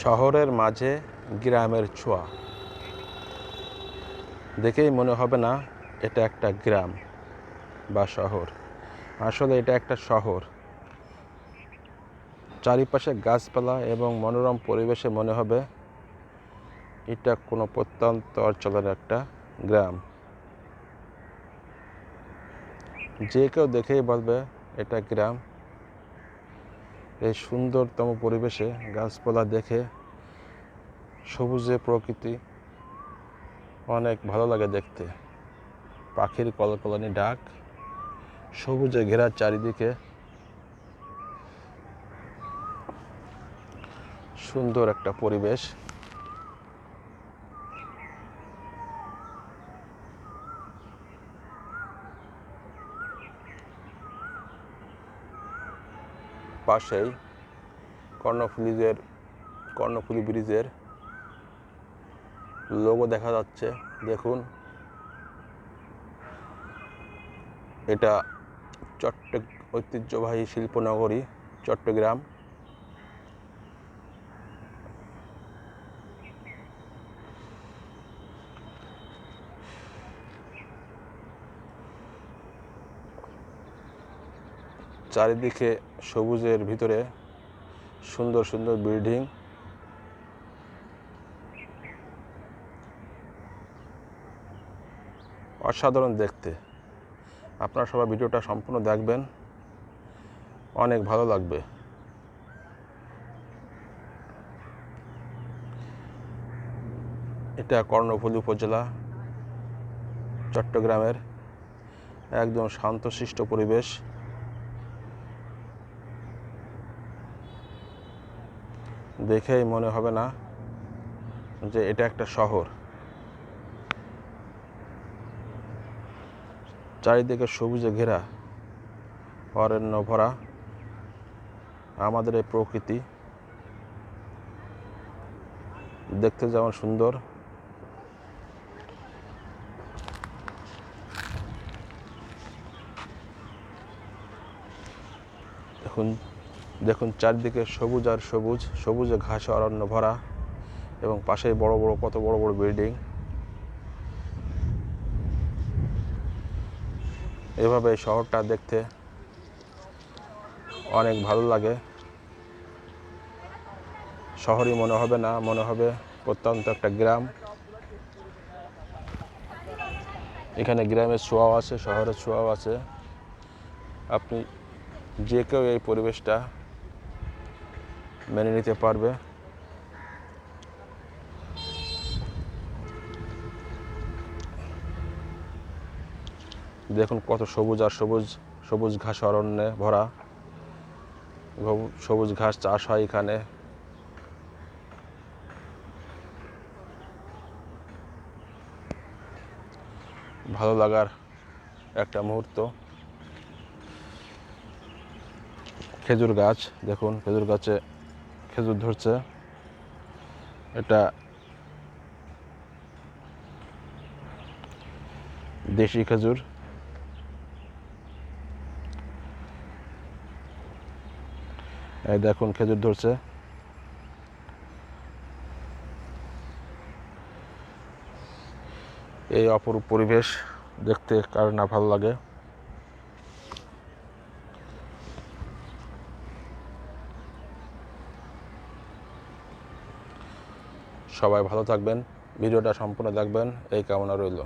শহরের মাঝে গ্রামের ছোঁয়া। দেখেই মনে হবে না, এটা একটা গ্রাম বা শহর। আসলে এটা একটা শহর। চারিপাশে গাছপালা এবং মনোরম পরিবেশে মনে হবে এটা কোনো প্রত্যন্ত অঞ্চলের একটা গ্রাম। যে কেউ দেখেই বলবে, এটা গ্রাম। এই সুন্দরতম পরিবেশে গাছপালা দেখে সবুজে প্রকৃতি, অনেক ভালো লাগে দেখতে। পাখির কলকলানি ডাক, সবুজে ঘেরা চারিদিকে। সুন্দর একটা পরিবেশ। পাশেই কর্ণফুলিজের কর্ণফুলি ব্রিজের লোগো দেখা যাচ্ছে। দেখুন। এটা চট্ট ঐতিহ্যবাহী শিল্পনগরী চট্টগ্রাম। চারিদিকে সবুজের ভিতরে সুন্দর সুন্দর বিল্ডিং। অসাধারণ দেখতে। আপনারা সবাই ভিডিওটা সম্পূর্ণ দেখবেন। অনেক ভালো লাগবে। এটা কর্ণফুলী উপজেলা, চট্টগ্রামের একদম শান্তশিষ্ট পরিবেশ। দেখেই মনে হবে না যে এটা একটা শহর। চারিদিকে সবুজে ঘেরা, অরণ্য ভরা, আমাদের এই প্রকৃতি। দেখতে যেমন সুন্দর। দেখুন দেখুন, চারদিকে সবুজ আর সবুজ, সবুজে ঘাসে অরণ্য ভরা এবং পাশেই বড় বড়, কত বড় বড় বিল্ডিং। এভাবে শহরটা দেখতে অনেক ভালো লাগে। শহরই মনে হবে না, মনে হবে প্রত্যন্ত একটা গ্রাম। এখানে গ্রামের ছোঁয়াও আছে, শহরের ছোঁয়াও আছে। আপনি যে কেউ এই পরিবেশটা মেনে নিতে পারবে। দেখুন কত সবুজ আর সবুজ সবুজ ঘাস অরণ্যে ভরা। সবুজ ঘাস চাষ হয় এখানে। ভালো লাগার একটা মুহূর্ত। খেজুর গাছ, দেখুন খেজুর গাছে খেজুর ধরছে। এটা দেশি খেজুর। এই দেখুন খেজুর ধরছে। এই অপরূপ পরিবেশ দেখতে কার না ভালো লাগে। সবাই ভালো থাকবেন ভিডিওটা সম্পূর্ণ দেখবেন এই কামনা রইল।